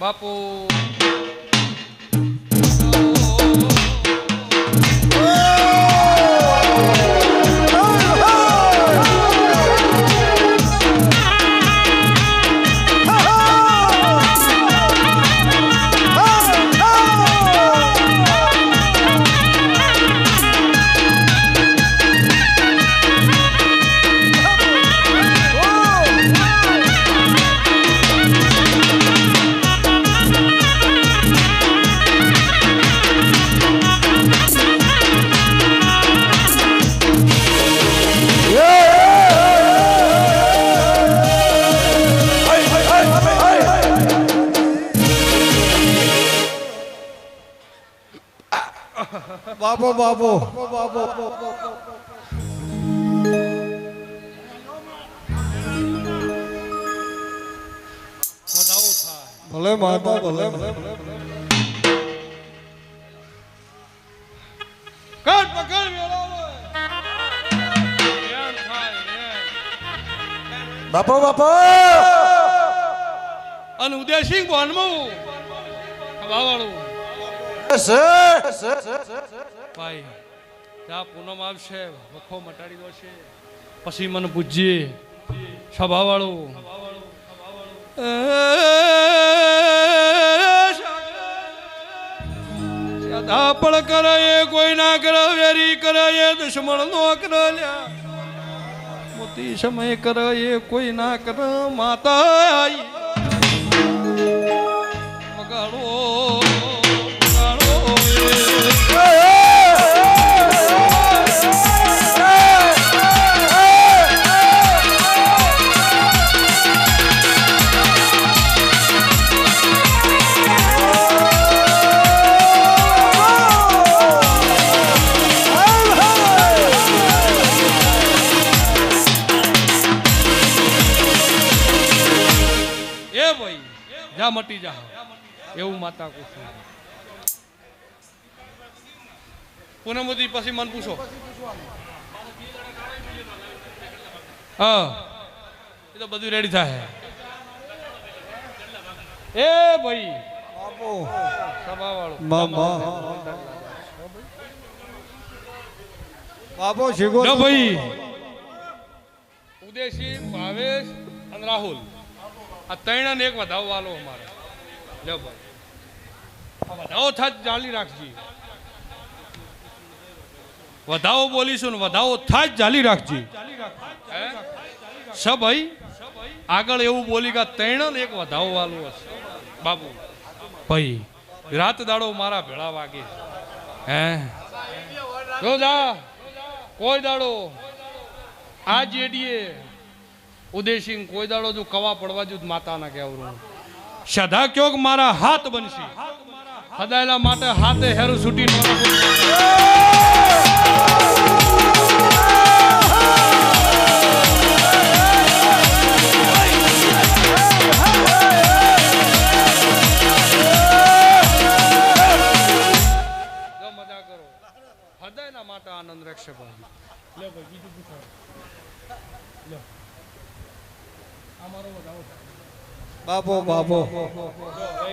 બાપુ વધાવો થાય ભલે માતા ભલે બાપો બાપો. અને ઉદયસિંહ બોનમાં વાવાળું ભાઈ ત્યાં પૂનમ આવશે વખો મટાડી દો છે પછી મને પૂછજે સભાવાળું. પણ કરે એ કોઈ ના કરે વેરી કરે એ દુશ્મન નો કરે લ્યા મોતી સમય કરે એ કોઈ ના કરે માતા આઈ માતા કુશું પૂનમુદી પછી મન પૂછો. હા. એ તો બધું રેડી થાય. એ ભાઈ. શીખો લો ભાઈ. ઉદયસિંહ ભાવેશ અને રાહુલ. આ ત્રણ ને એક વધાવો અમારે. લો ભાઈ. વધાવો થાત જાળી રાખજી. વધાવો બોલીશું ને વધાવો થાત જાળી રાખજી? સ ભાઈ, આગળ એવું બોલી કે ત્રણ ને એક વધાવો વાલું હશે. બાબુ, ભાઈ, રાત દાડો મારા ભેળા વાગે. હે? જો જા, કોઈ દાડો. આ જેડીએ ઉદયસિંહ, કોઈ દાડો જો કવા પડવા જો માતાના કહેવરું. સદા ક્યોક મારા હાથ બનશે? હદાયેલા માટે હાથે હેરું છૂટી હૃદયના માટે આનંદ રહેશે ભાઈ. લે ભાઈ, બીજું પૂછો. અમારો બાપો બાપો બાબો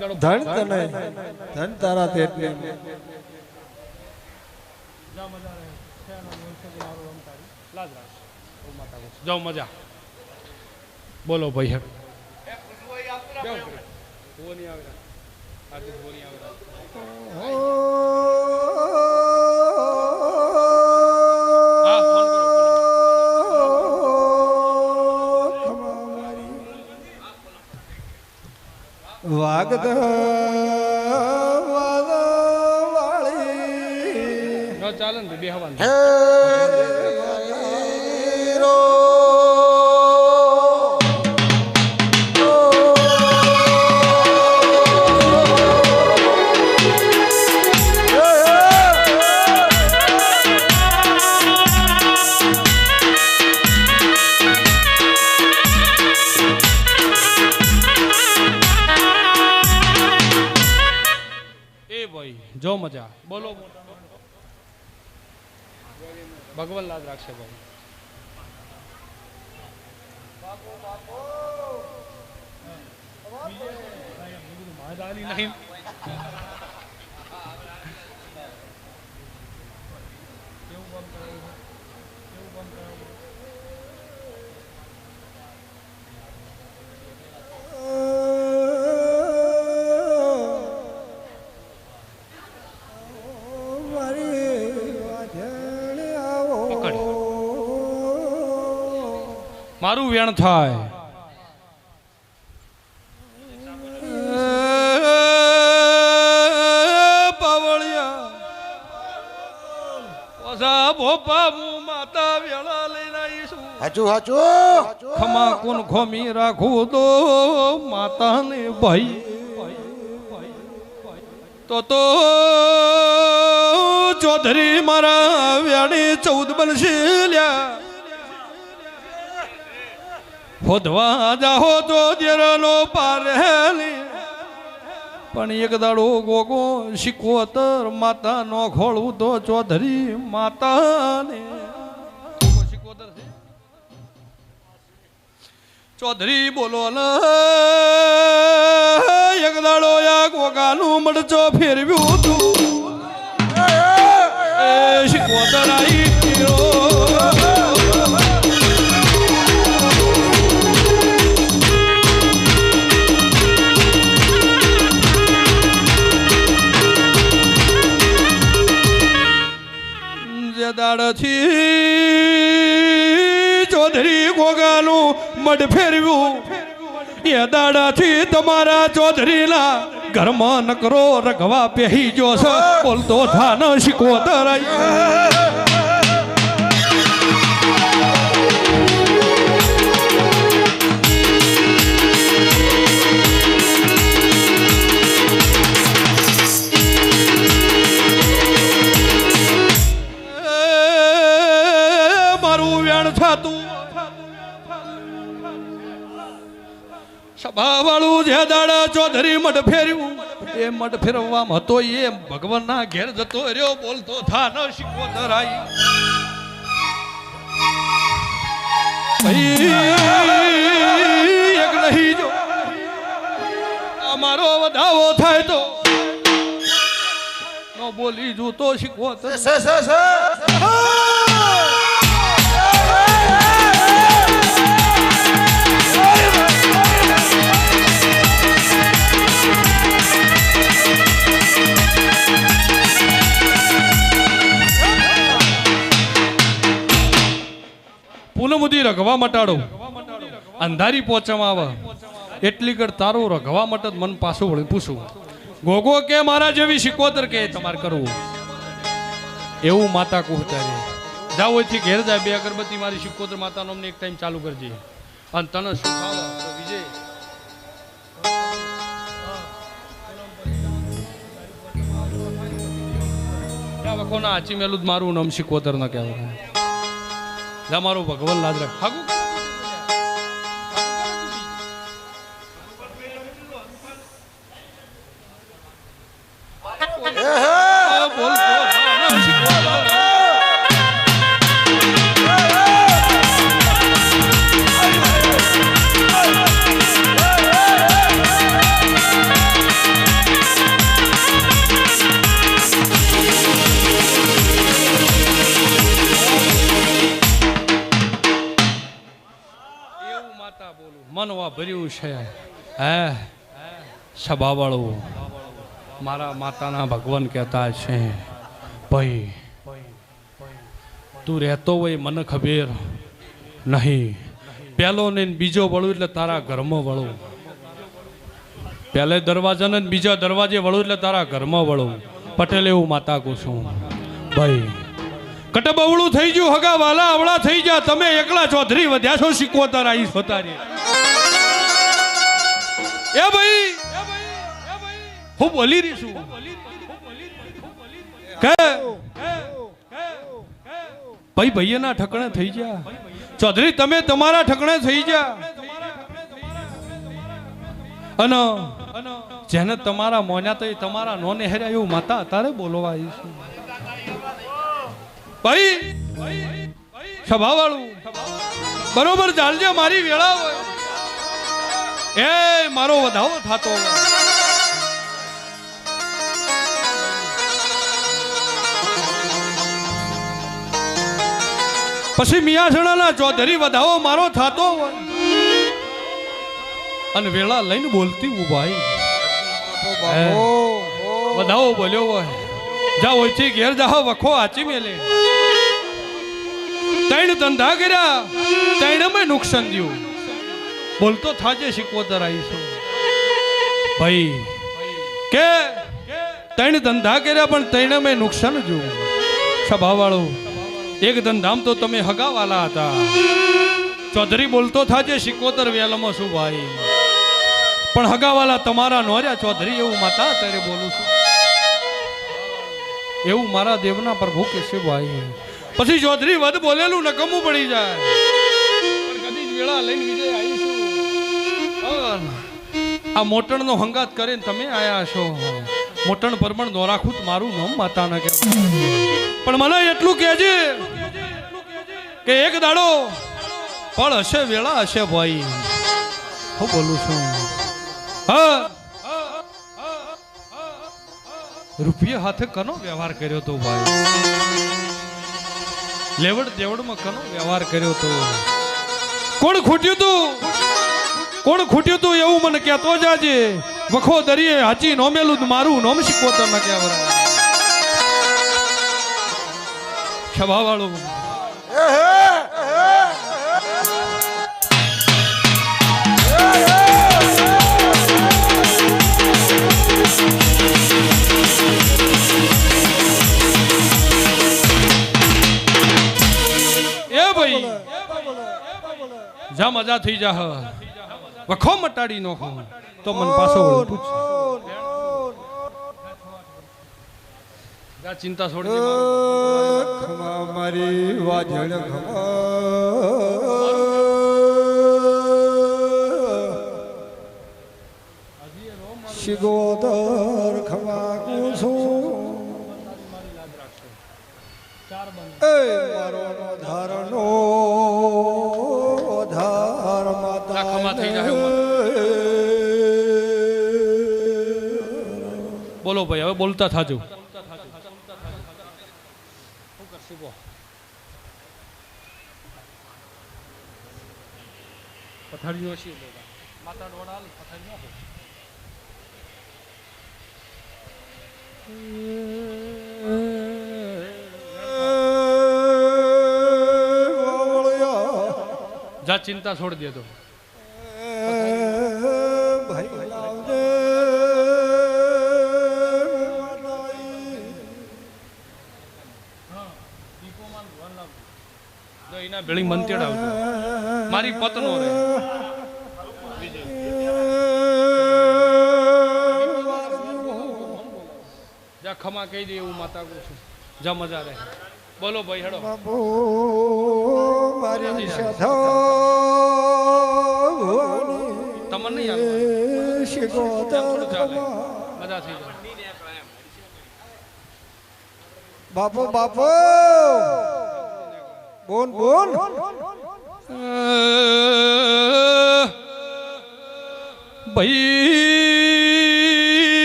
દાડો ધન તને. ધન તારા તેટલી. ઓ. જાઓ મજા. બોલો ભાઈ હેડ જાઓ. વાગદ વાળી ન ચાલે ને બે હવાનું ભગવાન લાજ રાખશે ભાઈ દાલી નહીં મારી મારું વેણ થાય. પાવળિયા. ઓઝા ભોપા હું માતા વેળા લઈને આવીશું. હાચું હાચું. ખમા કુન ખોમી રાખું તો માતાને ભાઈ તો તો ચૌધરી મારા વ્યાણી ચૌદ બનશે લ્યા. હોદવા જાહો તો દેરનો પારેલી પણ એક દાડો ગોગો શીખવતર માતા નો ખોળવું તો ચૌધરી માતાને. ચૌધરી બોલો એક દાડો આ ગોગાનું મડચો ફેરવ્યું તું. એ શીખવતર દાડાથી ચૌધરી ગોગાનું મઢ ફેરવ્યું. એ દાડાથી તમારા ચૌધરીના ઘરમાં નકરો રગવા પહેરી જો બોલતો થા ન શીખવો સભા વાળું જે દાડા ચૌધરી મઠ ફેર્યું. એ મઠ ફેરવવામાં હતો એ ભગવાનના ઘેર જતો રહ્યો, બોલતો થા ન શીખવો ધરાઈ એક નહીં જો. અમારો વધાવો થાય તો. ન બોલી જુ તો શીખવો પૂનમુદી રઘવા મટાડો. અંધારી પહોંચવામાં આવે એટલી કર તારો રઘવા મટત મન પાછું વળી પૂછું. ગોગો કે મારા જેવી શિકોતર કે તમારે કરવું? એવું માતા કુહતા રે જાઓ ઘેર જાય, બે અગરબત્તી મારી શિકોતર માતાનો અમને એક ટાઈમ ચાલુ કરજે. અને તને સુખ આવે તો વિજય. વખોના આચી મેલું જ મારું નામ શિકોતર ન કહેવાય. જા મારું ભગવાન લાજ રાખ. ભર્યું છે. હે? સભાવાળું, મારા માતાના ભગવાન કહેતા છે, ભાઈ, તું રહેતો હોય મને ખબર નહીં. પહેલો ને બીજો વળું એટલે તારા ઘરમાં વળું. પહેલે દરવાજાને બીજા દરવાજે વળું એટલે તારા ઘરમાં વળું. પટેલ એવું માતા કહું છું ભાઈ કટબવળું થઈ ગયું હગા વાલા અવળા થઈ ગયા. તમે એકલા ચૌધરી વધ્યા છો શીખવો તારા ઈ સોતારી એ ભાઈ હું બોલી રહી છું. કે? ભાઈ, ભાઈના ઠકણે થઈ ગયા. ચૌધરી, તમે તમારા ઠકણે થઈ ગયા. અને જેને તમારા મોન્યા તો તમારા નોને હેર્યા એવું માતા તારે બોલવા આવી ભાઈ સભા વાળું બરોબર ચાલજે મારી વેળા હોય. એ મારો વધાવો થતો પછી મિયાસણાના ચોધરી વધાવો મારો થતો અને વેળા લઈને બોલતી ઉભાઈ. વધાવો બોલ્યો હોય. જા ઓછી ઘેર જાઓ વખો આચી મેલે. ત્રણ ધંધા કર્યા ત્રણ નુકસાન થયું બોલતો થાજે શીખવતર આવીશું ભાઈ કે? ત્રણ ધંધા કર્યા પણ તેણે મેં નુકસાન જોયું. સભાવાળો એક ધંધામ તો તમે હગાવાલા હતા. ચૌધરી બોલતો થાજે શીખવતર વેલમાં શું ભાઈ? પણ હગાવાલા તમારા નોર્યા ચૌધરી એવું માતા ત્યારે બોલું છું. એવું મારા દેવના પ્રભુ કે છે ભાઈ. પછી ચૌધરી વધ બોલેલું નકમું પડી જાય. પણ કદી જ વેળા લઈને વિજય અન, આ મોટણનો હંગાત કરીને તમે આયા છો. મોટણ પરમણ તો મારું નામ માતા ન કહેવાય. પણ મને એટલું કહેજે કે એક દાડો પણ હશે વેળા હશે ભાઈ. હું બોલું છું. હા. રૂપિયા હાથે કનો વ્યવહાર કર્યો તો ભાઈ? લેવડ દેવડમાં કનો વ્યવહાર કર્યો તો? કોણ ખૂટ્યું તું? કોણ ખૂટ્યું તું એવું મને કહેતો જાજે? વખો દરિયે હાચી નોમેલું મારું નોમ શીખવો તમે ક્યાં એ હે ભાઈ જા મજા થઈ જા. વખો મટાડી નો તો મન પાછો વળી પૂછ ચિંતા છોડી ખમા મારી વાજણ ખમા શિગોદર ખમા કુસુમ એ મારો નો ધારનો ધાર માતા થઈ જાય બોલો ભાઈ હવે બોલતા થાજો. પથારીઓ છે માતા. જા ચિંતા છોડી દેતો ભાઈ લાવજે એના મારી પતનો રે જા ખમા કહી દે એવું માતા કહું છું. જા મજા રહે બોલો ભાઈ હેડો. મારી તમને નહીં મજા થઈ જાય. બાપો બાપો! બોન બોન!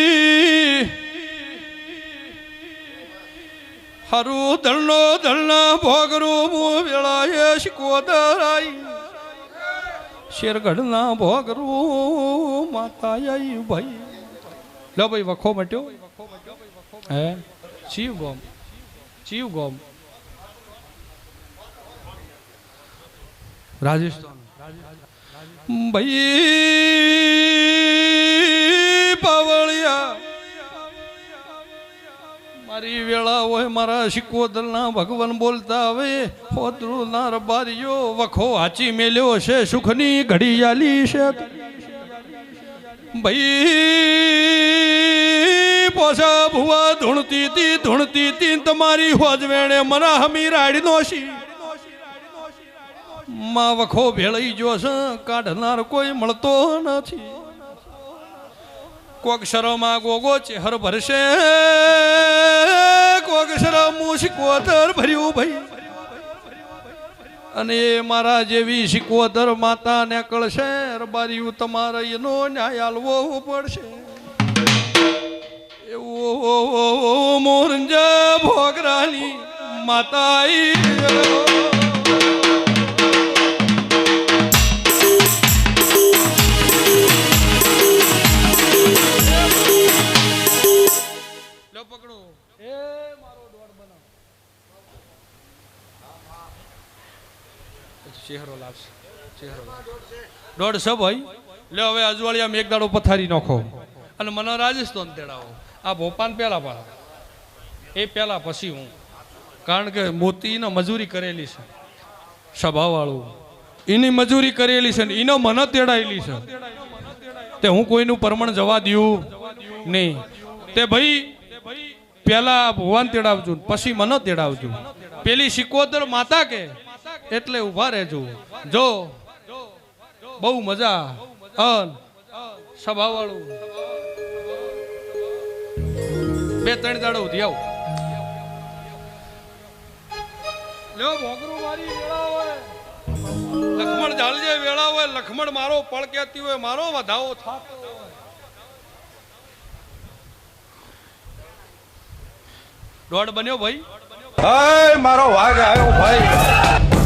ભાઈ હારું દળનો દળના ભોગરું હું વેળાએ શિકોદરાઈ શેરગઢના ભોગરું માતા આઈ ભાઈ. લો ભાઈ વખો મટ્યો. હે? ચીવ ગોમ ચીવ ગોમ રાજસ્થાન ભાઈ મારી વેળા હોય મારા શિકોદરના ભગવાન બોલતા હવે હોદરું ના રબારીઓ વખો હાચી મેલ્યો છે, સુખની ઘડી આલી છે. ભાઈ પોસા ભુવા ધૂણતી તી ધૂણતી તી, તમારી હોજવેણે મરા હમી રાડી નોશી. માં વખો ભેળાઈ જો છે, કાઢનાર કોઈ મળતો નથી. કોક શરમા ગોગો ચેહર ભરશે, કોક શરમ શિકોતર ભર્યું ભાઈ. અને એ મારા જેવી શિકોતર માતા ને કળશે, રબારીયું તમારે એનો ન્યાય આલવો પડશે. એવું મોરંજા ભોગરાની માતા જો પકડું. એ મારો દોડ બનાવ. ચહેરો લાવશે. ચહેરો દોઢસો ભાઈ? લે હવે અજવાળિયામાં એક દાડો પથારી નાખો. અને મને રાજસ્થાન તેડાવો. આ ભોપાન પહેલા પાડો. એ પહેલા પછી હું. કારણ કે મોતીને મજૂરી કરેલી છે. સભાવાળું. એની મજૂરી કરેલી છે ને એને મને તેડાયેલી છે. તે હું કોઈનું પરમણ જવા દઉં નહીં. તે ભાઈ પેલા ભગવાન તેડાવજો પછી મને તેડાવજો. પેલી સિકોદર માતા કે, એટલે ઊભા રહેજો. જો, બહુ મજા અન સભાવાળું. બે, ત્રણ દાડો ઉધી આવ. લ્યો, ભોગરું વેળા હોય. લખમણ જાળજે વેળા હોય, લખમણ મારો પળ કહેતી હોય, મારો વધાવો થાતો દોઢ બન્યો ભાઈ. મારો વાઘ આવ્યો ભાઈ.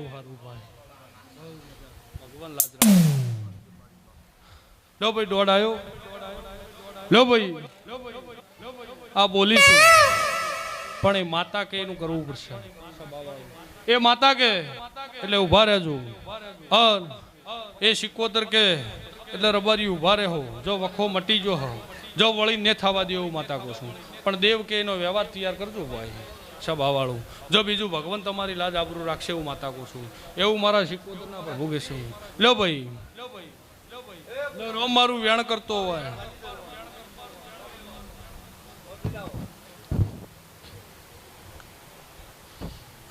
બહુ સારું ભાઈ. ભગવાન લો ભાઈ, દોડ આવ્યો લો ભાઈ. આ બોલીશું. પણ એ માતા કે એનું કરવું પડશે. એ માતા કે? એટલે ઊભા રહેજો. એ સિકોતર કે? એટલે રબારી ઊભા રહો. જો વખો મટી જો હો. જો વળી ને થવા દેવું માતા કહું છું. પણ દેવ કે એનો વ્યવહાર તૈયાર કરજો ભાઈ. સભાવાળું જો બીજું ભગવાન તમારી લાજ આબરૂ રાખશે એવું માતા કહું છું. એવું મારા સિકોતરના પ્રભુ કહેશે લો ભાઈ. રોમ મારું વ્યાણ કરતો હોય.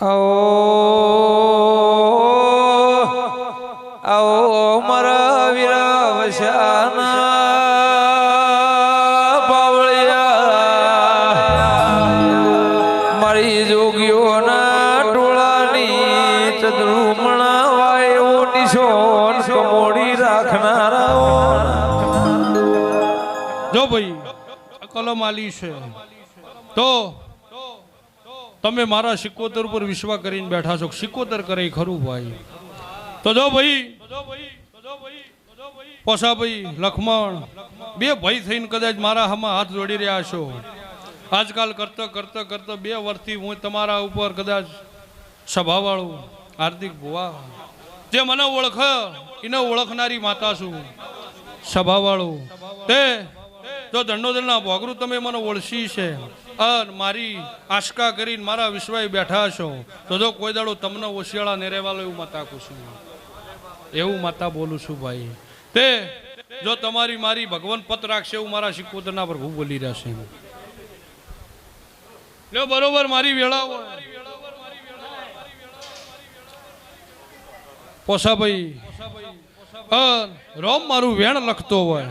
આવો. કલમ છે. તો તમે મારા સિકોતર ઉપર વિશ્વાસ કરીને બેઠા છો. સિકોતર કરે ખરું ભાઈ. તો જો ભાઈ, પોસા ભાઈ, લખમણ, બે ભાઈ થઈને કદાચ મારા હામાં હાથ જોડી રહ્યા છો. આજકાલ કરતો કરતો કરતો બે વર્ષથી હું તમારા ઉપર કદાચ સભાવાળું, હાર્દિક ભુવા, જે મને ઓળખ, એને ઓળખનારી માતા છું. સભાવાળું. તે જો દંડોદરના ભોગરું તમે મને ઓળખી છે, અને મારી આશકા કરીને મારા વિશ્વાય બેઠા છો, તો જો કોઈ દાડો તમને ઓશિયાળા ને રહેવાલો એવું માતા કહું એવું માતા બોલું છું ભાઈ. તે, જો તમારી મારી ભગવાન પત રાખશે એવું મારા શિકોતરના પ્રભુ બોલી રહ્યા છે. લ્યો, બરોબર મારી વેળા હોય. પોસાભાઈ રોમ મારું વેણ લખતો હોય.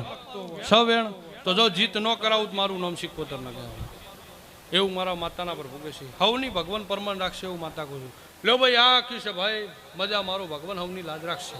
છ વેણ. તો જો જીત ન કરાવું તો મારું નામ સિકોતર ન કહેવાય. એવું મારા માતાના પર ભોગે છે. હવની ભગવાન પરમાન રાખશે એવું માતા કહું છું. લ્યો ભાઈ, આ આખી છે ભાઈ. મજા મારો ભગવાન હવની લાજ રાખશે.